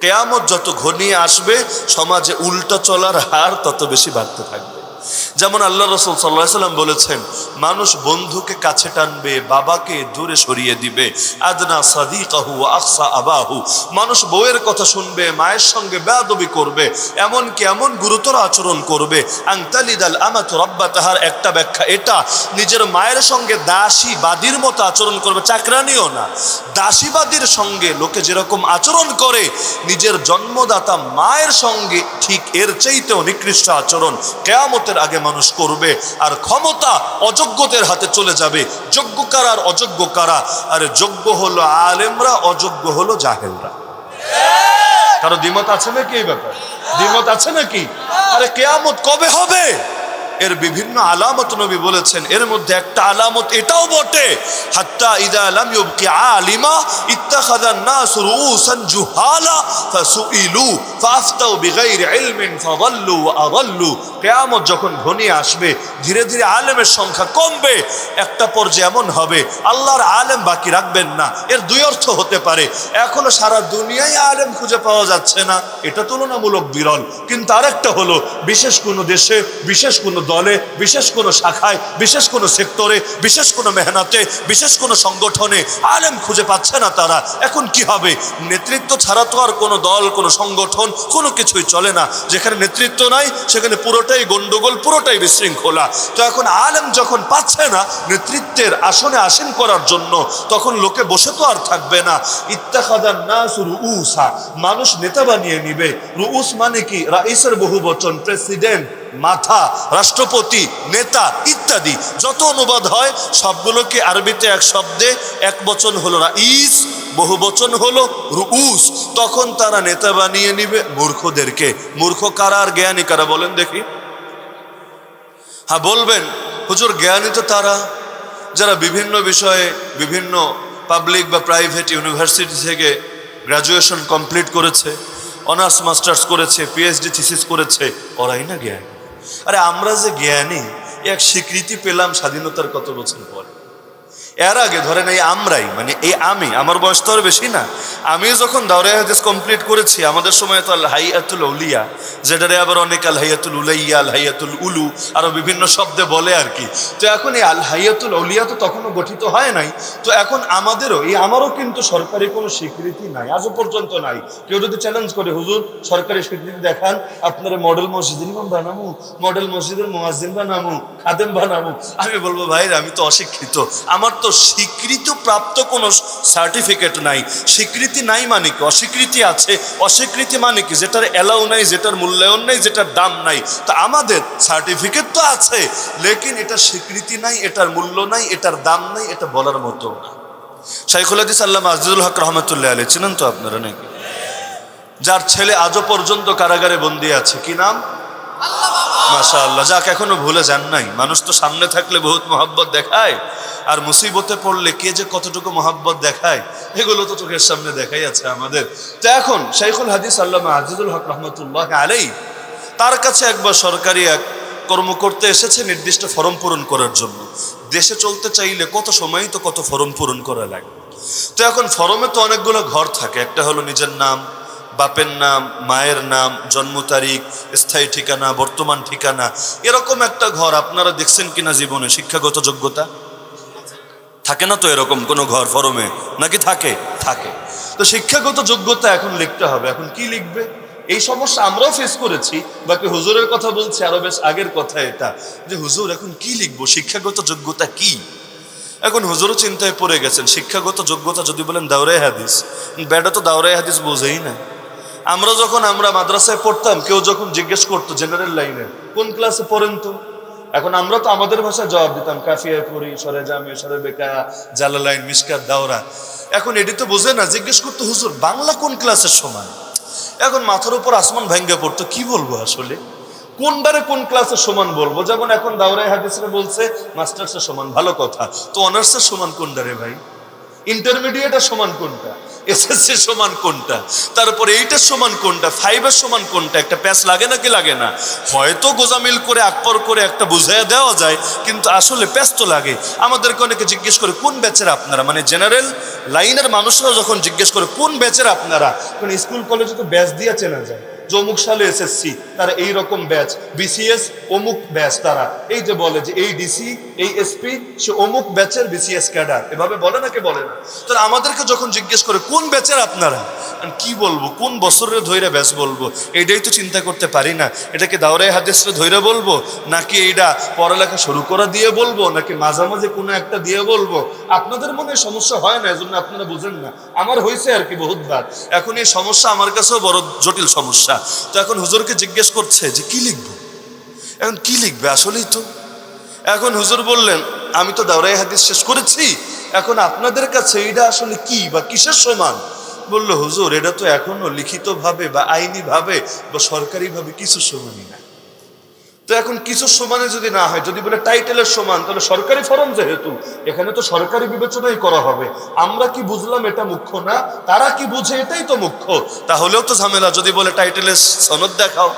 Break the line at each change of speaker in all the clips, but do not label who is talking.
কেয়ামত যত ঘনিয়ে আসবে সমাজে উল্টো চলার হার তত বেশি বাড়তে থাকবে। যেমন আল্লাহ রসুল সাল্লাহ সাল্লাম বলেছেন, মানুষ বন্ধুকে কাছে টানবে, বাবাকে দূরে সরিয়ে দিবে। আদনা সাদিকাহু আকসা আবাহু। মানুষ বউয়ের কথা শুনবে, মায়ের সঙ্গে বেয়াদবি করবে, এমনকি এমন গুরুতর আচরণ করবে আংতালিদাল আমাত রব্বা তাহার, একটা ব্যাখ্যা এটা। নিজের মায়ের সঙ্গে দাসী বাদীর মতো আচরণ করবে, চাকরানিও না। দাসীবাদীর সঙ্গে লোকে যেরকম আচরণ করে, নিজের জন্মদাতা মায়ের সঙ্গে ঠিক এর চাইতেও নিকৃষ্ট আচরণ। কেয়ামতের আগে মানুষ করবে, আর ক্ষমতা অযোগ্যদের হাতে চলে যাবে। যোগ্য কারা আর অযোগ্য কারা? আর যোগ্য হলো আলেমরা, অযোগ্য হলো জাহেলরা। কারও দ্বিমত আছে নাকি এই ব্যাপার? দ্বিমত আছে নাকি? আরে কেয়ামত কবে হবে? এর বিভিন্ন আলামত নবী বলেছেন। এর মধ্যে একটা আলামত এটাও বটে, হাত্তা ইদা লাম ইউবকি আলিমা ইত্তাখাযান নাস রুউসান জুহালা ফাসুইলু ফাফতাউ বিগাইরি ইলমিন ফাদাল্লু ওয়া আদাল্লু। কিয়ামত যখন ঘনিয়ে আসবে, ধীরে ধীরে আলেমের সংখ্যা কমবে, একটা পর্যায়ে এমন হবে, আল্লাহর আলেম বাকি রাখবেন না। এর দুই অর্থ হতে পারে এখনও সারা দুনিয়ায় আলেম খুঁজে পাওয়া যাচ্ছে না, এটা তুলনামূলক বিরল। কিন্তু আরেকটা হলো, বিশেষ কোনো দেশে, বিশেষ কোনো দলে, বিশেষ কোনো শাখায়, বিশেষ কোনো সেক্টরে, বিশেষ কোনো মেহনাতে, বিশেষ কোনো সংগঠনে আলেম খুঁজে পাচ্ছে না তারা। এখন কি হবে? নেতৃত্ব ছাড়া তো আর কোনো দল, কোনো সংগঠন, কোনো কিছুই চলে না। যেখানে নেতৃত্ব নাই, সেখানে পুরোটাই গন্ডগোল, পুরোটাই বিশৃঙ্খলা। তো এখন আলেম যখন পাচ্ছে না, নেতৃত্বের আসনে আসীন করার জন্য, তখন লোকে বসে তো আর থাকবে না। ইত্তাখাদান নাস রুউসা। মানুষ নেতা বানিয়ে নিবে। রুউস মানে কি? রাইসের বহু বচন প্রেসিডেন্ট। মাথা, রাষ্ট্রপতি, নেতা ইত্যাদি যত অনুবাদ হয়, সবগুলোকে আরবিতে এক শব্দে এক বচন হলো রাইস বহু বচন হলো রুউস। তখন তারা নেতা বানিয়ে নিবে মূর্খদেরকে। মূর্খ কারা আর জ্ঞানী কারা বলেন দেখি। হ্যাঁ বলবেন, হুজুর জ্ঞানী তো তারা, যারা বিভিন্ন বিষয়ে বিভিন্ন পাবলিক বা প্রাইভেট ইউনিভার্সিটি থেকে গ্র্যাজুয়েশন কমপ্লিট করেছে, অনার্স, মাস্টার্স করেছে, পিএইচডি, থিসিস করেছে, ওরাই না জ্ঞানী? আরে আমরা যে জ্ঞানী এক স্বীকৃতি পেলাম স্বাধীনতার কত বছর পরে। এর আগে ধরেন এই আমরাই মানে এই আমি, আমার বয়স তো আর বেশি না, আমি যখন দাওরাই হাদিস কমপ্লিট করেছি, আমাদের সময় তো আল হাইয়াতুল উলিয়া, যেটারে আবার অনেক আল হাইয়াতুল উলাইয়া আল হাইয়াতুল উলু, আরও বিভিন্ন শব্দে বলে আর কি। তো এখন এই আল হাইয়াতুল উলিয়া তো তখনও গঠিত হয় নাই, তো এখন আমাদেরও, এই আমারও কিন্তু সরকারি কোনো স্বীকৃতি নাই, আজও পর্যন্ত নাই। কেউ যদি চ্যালেঞ্জ করে, হুজুর, সরকারি স্বীকৃতি দেখান, আপনার মডেল মসজিদের ইমাম বানামু মডেল মসজিদের মোয়াজিন বানামু, খাদেম বানামু। আমি বলব ভাই আমি তো অশিক্ষিত, আমার তো স্বীকৃত প্রাপ্ত কোনো সার্টিফিকেট নাই। স্বীকৃতি নাই মানে কি? অস্বীকৃতি আছে। অস্বীকৃতি মানে কি? যেটার অ্যালাউ নাই, যেটার মূল্যায়ন নাই, যেটার দাম নাই। তা আমাদের সার্টিফিকেট তো আছে, লেকিন এটা স্বীকৃতি নাই, এটার মূল্য নাই, এটার দাম নাই, এটা বলার মতো না। শাইখুল হাদিস আল্লাহ আজিজুল হক রহমতুল্লাহ আলী চিনেন তো আপনারা নাকি? যার ছেলে আজও পর্যন্ত কারাগারে বন্দি আছে, কি নাম? মাশা আল্লাহ যাক, এখনও ভুলে যান নাই। মানুষ তো সামনে থাকলে বহুত মহাব্বত দেখায়, আর মুসিবতে পড়লে কে যে কতটুকু মহাব্বত দেখায়, এগুলো তো চোখের সামনে দেখাই আছে আমাদের। তো এখন, শাইখুল হাদিস আল্লাহ আজিজুল হক রহমতুল্লাহ আলাই তার কাছে একবার সরকারি এক কর্ম করতে এসেছে নির্দিষ্ট ফর্ম পূরণ করার জন্য। দেশে চলতে চাইলে কত সময়ই তো কত ফর্ম পূরণ করা লাগে। তো এখন ফর্মে তো অনেকগুলো ঘর থাকে, একটা হলো নিজের নাম বাপের নাম, মায়ের নাম, জন্ম তারিখ, স্থায়ী ঠিকানা, বর্তমান ঠিকানা, এরকম একটা ঘর আপনারা দেখছেন কিনা জীবনে? শিক্ষাগত যোগ্যতা? থাকে না তো এরকম কোনো ঘর ফরমে? নাকি থাকে? থাকে। তো শিক্ষাগত যোগ্যতা এখন লিখতে হবে। এখন কি লিখবে? এই সমস্যা আমরাও ফেস করেছি, বাকি হুজুরের কথা বলছি, আরও বেশ আগের কথা এটা। যে হুজুর, এখন কি লিখব? শিক্ষাগত যোগ্যতা কি? এখন হুজুরও চিন্তায় পড়ে গেছেন, শিক্ষাগত যোগ্যতা যদি বলেন দাওরাই হাদিস। বেটা তো দাওরাই হাদিস বোঝেই না। আমরা যখন আমরা মাদ্রাসায় পড়তাম, কেউ যখন জিজ্ঞেস করতো জেনারেল লাইনে কোন ক্লাসে পড়েন তো? এখন আমরা তো আমাদের ভাষায় জবাব দিতাম কাফিয়া পড়ি সরে জামিয়া সরে বেকায়া জালালাইন মিসকাত দাওরা এখন এটি তো বোঝে না, জিজ্ঞেস করতো, হুজুর, বাংলা কোন ক্লাসের সমান? এখন মাথার উপর আসমান ভেঙ্গে পড়তো, কি বলব আসলে? কোনবারে কোন ক্লাসের সমান বলব? যেমন এখন দাওরাই হাদিসরা বলছে মাস্টার্সের সমান, ভালো কথা। তো অনার্সের সমান কোনটারে ভাই? ইন্টারমিডিয়েটের সমান কোনটা? এসএসসি সমান কোনটা? তারপরে এইটার সমান কোনটা? ফাইভের সমান কোনটা? একটা প্যাচ লাগে নাকি লাগে না? হয়তো গোজামিল করে আকপর করে একটা বুঝাইয়া দেওয়া যায়, কিন্তু আসলে প্যাচ তো লাগে। আমাদেরকে অনেকে জিজ্ঞেস করে, কোন ব্যাচের আপনারা? মানে জেনারেল লাইনের মানুষরা যখন জিজ্ঞেস করে, কোন ব্যাচের আপনারা? কারণ স্কুল কলেজে তো ব্যাচ দিয়ে চেনা যায়। যে অমুক সালে এসএসসি, তারা এই রকম ব্যাচ বিসিএস অমুক ব্যাচ তারা। এই যে বলে যে এই ডিসি এই এসপি সে অমুক ব্যাচের বিসিএস ক্যাডার এভাবে বলে নাকি বলে না? তাহলে আমাদেরকে যখন জিজ্ঞেস করে, কোন ব্যাচের আপনারা? কি বলব? কোন বছরের ধৈরে ব্যাচ বলব? এইটাই তো চিন্তা করতে পারি না। এটাকে দাওরাই হাদিসরে ধৈরে বলব? নাকি এইটা পড়ালেখা শুরু করা দিয়ে বলব? নাকি মাঝামাঝি কোনো একটা দিয়ে বলব? আপনাদের মনে সমস্যা হয় না? এজন্য আপনারা বুঝেন না। আমার হয়েছে আর কি বহুতবার এখন এই সমস্যা আমার কাছেও বড় জটিল সমস্যা। তো এখন হুজুরকে জিজ্ঞেস করছে যে, কি লিখব? এখন কি লিখবে? আসলেই তো। এখন হুজুর বললেন, আমি তো দাওরাই হাদিস শেষ করেছি। এখন আপনাদের কাছে এটা আসলে কি বা কিসের সমান? বলল, হুজুর, এটা তো এখনও লিখিতভাবে বা আইনিভাবে বা সরকারিভাবে কিছু সমানই না। তো এখন কিছু সমানে যদি না হয়, যদি বলে টাইটেলের সমান, তাহলে সরকারি ফরম যেহেতু, এখানে তো সরকারি বিবেচনাই করা হবে। আমরা কি বুঝলাম এটা মুখ্য না? তারা কি বুঝে এটাই তো মুখ্য। তাহলেও তো ঝামেলা, যদি বলে টাইটেলের সনদ দেখাও,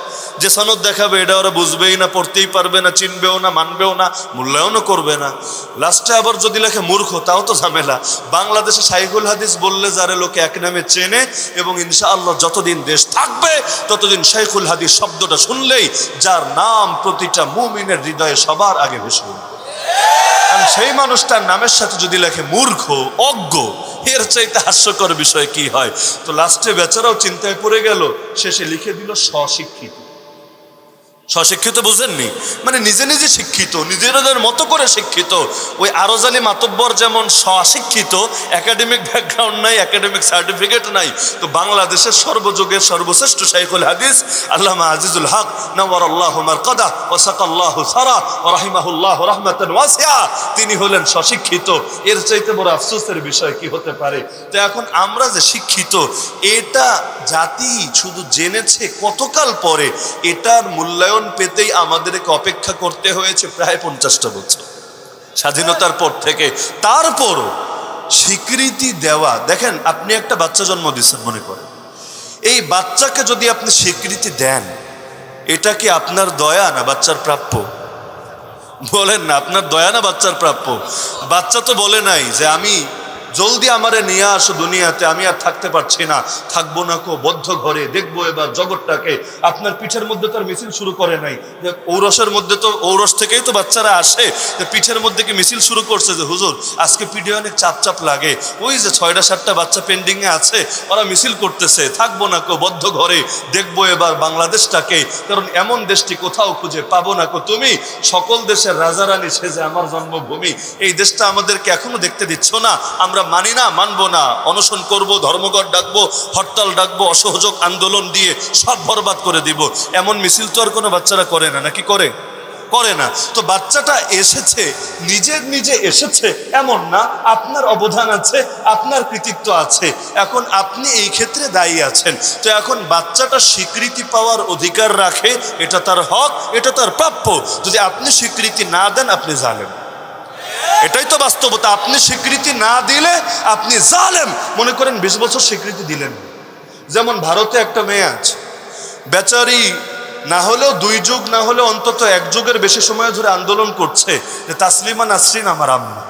যে সনদ দেখাবে, এটা ওরা বুঝবেই না, পড়তেই পারবে না, চিনবেও না, মানবেও না, মূল্যায়নও করবে না। লাস্টে আবার যদি লেখে মূর্খ, তাও তো ঝামেলা। বাংলাদেশে সাইকুল হাদিস বললে যারা লোকে এক নামে চেনে, এবং ইনশাআল্লাহ যতদিন দেশ থাকবে, ততদিন শাইখুল হাদিস শব্দটা শুনলেই যার নাম প্রতিটা মুমিনের হৃদয়ে সবার আগে ভেসে উঠবে। কারণ সেই মানুষটার নামের সাথে যদি লেখে মূর্খ, অজ্ঞ, এর চাইতে হাস্যকর বিষয় কি হয়? তো লাস্টে বেচারাও চিন্তায় পড়ে গেল, শেষে লিখে দিল স্বশিক্ষিত। স্বশিক্ষিত বুঝেননি? মানে নিজে নিজে শিক্ষিত, নিজেদের মতো করে শিক্ষিত। ওই আরজালি মাতব্বর যেমন স্বশিক্ষিত একাডেমিক ব্যাকগ্রাউন্ড নাই একাডেমিক সার্টিফিকেট নাই, তো বাংলাদেশের সর্বযুগের সর্বশ্রেষ্ঠ শাইখুল হাদিস আল্লামা আজিজুল হক নওয়ার আল্লাহ মার কদা ওসাকাল্লাহ সারা ও রাহিমাহুল্লাহ রহমাতান ওয়াসিয়া। তিনি হলেন স্বশিক্ষিত। এর চাইতে বড় আফসোসের বিষয় কি হতে পারে? তো এখন আমরা যে শিক্ষিত, এটা জাতি শুধু জেনেছে কতকাল পরে? এটার মূল্যায়ন পেতেই আমাদেরকে অপেক্ষা করতে হয়েছে প্রায় পঞ্চাশটা বছর। স্বাধীনতার পর থেকে। তারপরও স্বীকৃতি দেওয়া, দেখেন আপনি একটা বাচ্চা জন্ম দিচ্ছেন মনে করেন। এই বাচ্চাকে যদি আপনি স্বীকৃতি দেন, এটা কি আপনার দয়া না বাচ্চার প্রাপ্য? বলেন না, আপনার দয়া না বাচ্চার প্রাপ্য? বাচ্চা তো বলে নাই যে আমি জলদি আমারে নিয়ে আসো দুনিয়াতে, আমি আর থাকতে পারছি না। থাকব না কো, বদ্ধ ঘরে। দেখব এবার জগৎটাকে। আপনার পিঠের মধ্যে তো আর মিছিল শুরু করে নাই। যে ঔরসের মধ্যে তো, ঔরস থেকেই তো বাচ্চারা আসে। যে পিঠের মধ্যে কি মিছিল শুরু করছে যে, হুজুর, আজকে পিঠে অনেক চাপ চাপ লাগে। ওই যে ছয়টা, সাতটা বাচ্চা পেন্ডিংয়ে আছে, ওরা মিছিল করতেছে। থাকব না কো, বদ্ধ ঘরে। দেখব এবার বাংলাদেশটাকে। কারণ এমন দেশটি কোথাও খুঁজে পাবো না কো। তুমি সকল দেশের রাজারানী সেজে আমার জন্মভূমি। এই দেশটা আমাদেরকে এখনও দেখতে দিচ্ছ না। আমরা মানি না, মানবো না। অনশন করব, ধর্মঘট ডাকবো, হরতাল ডাকবো, অসহযোগ আন্দোলন দিয়ে সব বরবাদ করে দিব। এমন মিছিল তো আর কোনো বাচ্চারা করে না, নাকি করে? করে না। তো বাচ্চাটা এসেছে নিজের নিজে এসেছে, এমন না, আপনার অবদান আছে, আপনার কৃতিত্ব আছে। এখন আপনি এই ক্ষেত্রে দায়ী আছেন। তো এখন বাচ্চাটা স্বীকৃতি পাওয়ার অধিকার রাখে, এটা তার হক, এটা তার প্রাপ্য। যদি আপনি স্বীকৃতি না দেন, আপনি জানেন এটাই তো বাস্তবতা। আপনি স্বীকৃতি না দিলে আপনি জালেম। মনে করেন বিশ বছর স্বীকৃতি দিলেন। যেমন ভারতে একটা মেয়ে আছে। বেচারি না হলেও দুই যুগ, না হলেও অন্তত এক যুগের বেশি সময় ধরে আন্দোলন করছে যে, তাসলিমা নাসরিন আমার আম্মা।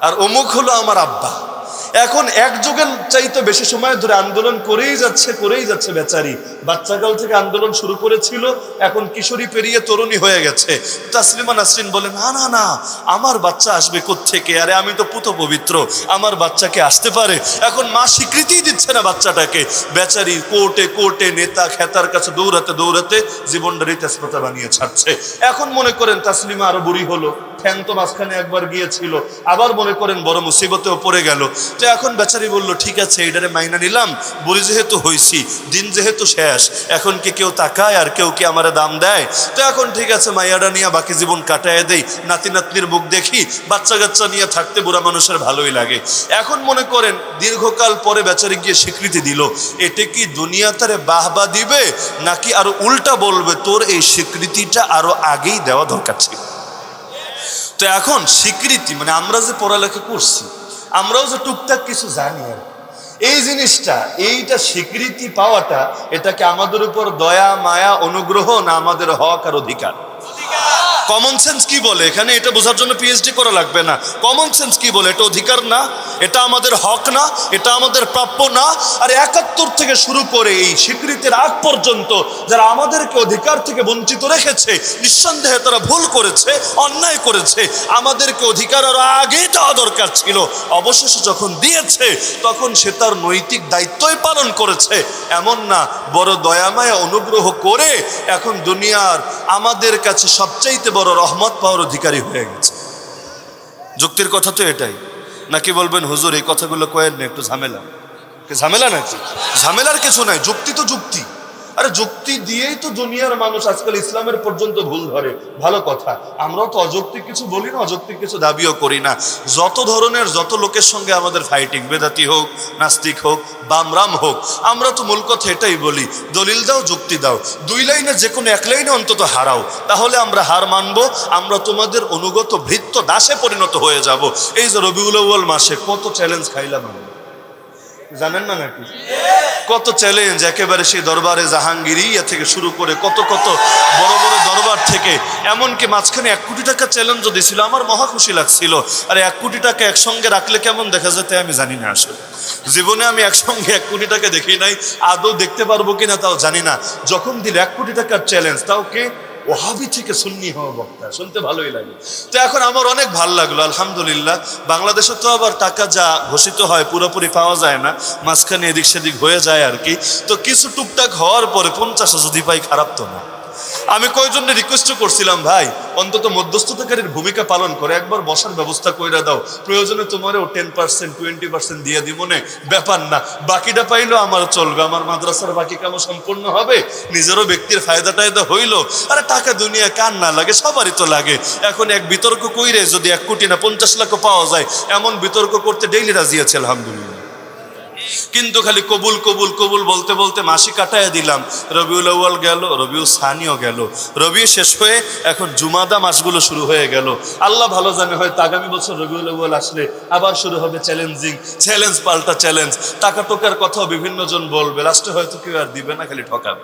আর অমুক হলো আমার আব্বা। এখন এক যুগের চাইতে বেশি সময় ধরে আন্দোলন করেই যাচ্ছে করেই যাচ্ছে বেচারি। বাচ্চাকাল থেকে আন্দোলন শুরু করেছিল, এখন কিশোরী পেরিয়ে তরুণী হয়ে গেছে। তাসলিমা নাসরিন বলে না না না, আমার বাচ্চা আসবে থেকে আরে, আমি তো পুত পবিত্র, আমার বাচ্চাকে আসতে পারে? এখন মা স্বীকৃতিই দিচ্ছে না বাচ্চাটাকে। বেচারি কোর্টে কোর্টে নেতা খেতার কাছে দৌড়াতে দৌড়াতে জীবনটারই তেজপাতা বানিয়ে ছাড়ছে। এখন মনে করেন তাসলিমা আরও বুড়ি হলো। ফ্যান তো মাঝখানে একবার গিয়েছিল, আবার মনে করেন বড় মুসিবতেও পড়ে গেল। তো এখন বেচারি বলল, ঠিক আছে এটারে মাইনা নিলাম বলি যেহেতু হয়েছি দিন যেহেতু শেষ, এখন কি কেউ তাকায় আর কেউ কি আমার দাম দেয়? তো এখন ঠিক আছে, মাইয়াটা নিয়ে বাকি জীবন কাটায় দেই নাতি নাতনির মুখ দেখি বাচ্চা কাচ্চা নিয়ে থাকতে বুড়া মানুষের ভালোই লাগে। এখন মনে করেন, দীর্ঘকাল পরে বেচারি গিয়ে স্বীকৃতি দিল, এটা কি দুনিয়া তারে বাহবা দিবে, নাকি আরও উল্টা বলবে, তোর এই স্বীকৃতিটা আরও আগেই দেওয়া দরকার ছিল? তো এখন স্বীকৃতি মানে আমরা যে পড়ালেখা করছি, আমরাও যে টুকটাক কিছু জানি আর এই জিনিসটা, এইটা স্বীকৃতি পাওয়াটা, এটাকে আমাদের উপর দয়া, মায়া, অনুগ্রহ না আমাদের হক আর অধিকার। কমন সেন্স কি বলে? এখানে এটা বোঝার জন্য পিএইচডি করা লাগবে না। কমন সেন্স কি বলে? এটা অধিকার না, এটা আমাদের হক না, এটা আমাদের প্রাপ্য না। আর একাত্তর থেকে শুরু করে এই স্বীকৃতির আগ পর্যন্ত যারা আমাদেরকে অধিকার থেকে বঞ্চিত রেখেছে, নিঃসন্দেহে তারা ভুল করেছে, অন্যায় করেছে, আমাদেরকে অধিকার আরও আগে দেওয়া দরকার ছিল। অবশেষে যখন দিয়েছে, তখন সে তার নৈতিক দায়িত্বই পালন করেছে। এমন না, বড় দয়ামায়া অনুগ্রহ করে এখন দুনিয়ার আমাদের কাছে সবচাইতে বড় রহমত পাওয়ার অধিকারী হয়ে গেছে। যুক্তির কথা তো এটাই। নাকি বলবেন, হুজুর, এই কথাগুলো কয়েন না একটু ঝামেলা। ঝামেলা নাকি? ঝামেলার কিছু নাই, যুক্তি তো যুক্তি। আরে যুক্তি দিয়েই তো দুনিয়ার মানুষ আজকাল ইসলামের পর্যন্ত ভুল ধরে। ভালো কথা। আমরাও তো অযৌক্তিক কিছু বলি না, অযৌক্তিক কিছু দাবিও করি না। যত ধরনের যত লোকের সঙ্গে আমাদের ফাইটিং বেদাতি হোক, নাস্তিক হোক, বামরাম হোক, আমরা তো মূল কথা এটাই বলি, দলিল দাও, যুক্তি দাও। দুই লাইনে যে কোনো এক লাইনে অন্তত হারাও। তাহলে আমরা হার মানবো, আমরা তোমাদের অনুগত ভৃত্য দাসে পরিণত হয়ে যাব। এই যে রবিউল মাসে কত চ্যালেঞ্জ খাইলাম জানেন না নাকি? কত চ্যালেঞ্জ একেবারে সেই দরবারে জাহাঙ্গীরিয়া থেকে শুরু করে কত কত বড় বড় দরবার থেকে। এমনকি মাঝখানে এক কোটি টাকা চ্যালেঞ্জও দিছিল আমার মহা খুশি লাগছিল। আর এক কোটি টাকা একসঙ্গে রাখলে কেমন দেখা যেতে আমি জানি না আসলে। জীবনে আমি একসঙ্গে এক কোটি টাকা দেখি নাই, আদৌ দেখতে পারব কিনা তাও জানি না। যখন দিল এক কোটি টাকার চ্যালেঞ্জ তাও কে ওহাবি থেকে সুন্নি হওয়া বক্তা। শুনতে ভালোই লাগে। তো এখন আমার অনেক ভালো লাগল, আলহামদুলিল্লাহ। বাংলাদেশে তো আবার টাকা যা ঘোষিত হয় পুরোপুরি পাওয়া যায় না, মাঝখানে এদিক সেদিক হয়ে যায় আর কি। তো কিছু টুকটাক হওয়ার পরে পঞ্চাশ যদি পাই খারাপ তো না। আমি কয়জনে রিকোয়েস্ট করছিলাম, ভাই? অন্তত মধ্যস্থতাকারীর ভূমিকা পালন করে, একবার বসার ব্যবস্থা কইরা দাও। প্রয়োজনে তোমারও টেন পার্সেন্ট টোয়েন্টি পার্সেন্ট দিয়ে দিব মনে? ব্যাপার না। বাকিটা পাইলেও আমার চলবে। আমার মাদ্রাসার বাকি কামও সম্পূর্ণ হবে। নিজেরও ব্যক্তির ফায়দা টায়দা হইল। আরে টাকা দুনিয়া কান না লাগে? সবারই তো লাগে। এখন এক বিতর্ক কইরে যদি এক কোটি না পঞ্চাশ লাখও পাওয়া যায়, এমন বিতর্ক করতে ডেইলি রাজি আছে, আলহামদুলিল্লাহ। কিন্তু খালি কবুল কবুল কবুল বলতে বলতে মাসি কাটায় দিলাম। রবিউল আউ্য়াল গেল, রবিউল সানিও গেল। রবি শেষ হয়ে এখন জুমাদা মাসগুলো শুরু হয়ে গেল। আল্লাহ ভালো জানে, হয়তো আগামী বছর রবিউল আউ্য়াল আসলে আবার শুরু হবে চ্যালেঞ্জিং চ্যালেঞ্জ পাল্টা চ্যালেঞ্জ টাকা টোকার কথাও বিভিন্ন জন বলবে, লাস্টে হয়তো কেউ আর দিবে না, খালি ঠকাবে।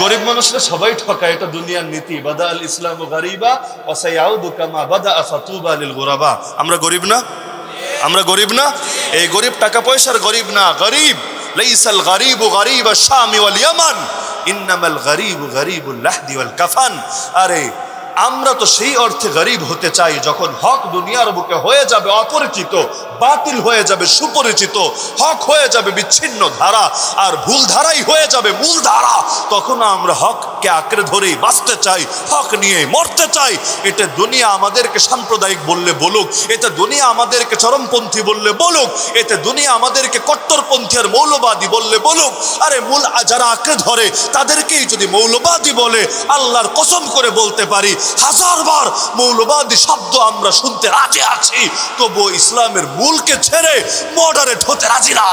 গরিব মানুষরা সবাই ঠকায়, এটা দুনিয়ার নীতি। বাদা আল ইসলাম গরিবা অসাইয়াউদু কামা বাদা আফাতুবা আলিল গোরাবা। আমরা গরিব না? আমরা গরিব না? এই গরিব টাকা পয়সার গরিব না, গরিব। লাইসাল গরিব গরিব শামি ওয়াল ইয়ামান। ইন্নামাল গরিব গরিবুল লাহদি ওয়াল কাফান। আরে আমরা তো সেই অর্থে গরিব হতে চাই যখন হক দুনিয়ার বুকে হয়ে যাবে অপরিচিত, বাতিল হয়ে যাবে সুপরিচিত, হক হয়ে যাবে বিচ্ছিন্ন ধারা, আর ভুল ধারাই হয়ে যাবে মূল ধারা। তখন আমরা হককে আঁকড়ে ধরেই বাঁচতে চাই, হক নিয়ে মরতে চাই। এটা দুনিয়া আমাদেরকে সাম্প্রদায়িক বললে বলুক, এটা দুনিয়া আমাদেরকে চরমপন্থী বললে বলুক এতে দুনিয়া আমাদেরকে কট্টরপন্থী আর মৌলবাদী বললে বলুক। আরে মূল যারা আঁকড়ে ধরে, তাদেরকেই যদি মৌলবাদী বলে, আল্লাহর কসম করে বলতে পারি হাজারবার মৌলবাদী শব্দ আমরা শুনতে রাজি আছি, তবুও ইসলামের মূলকে ছেড়ে মডারেট হতে রাজি না।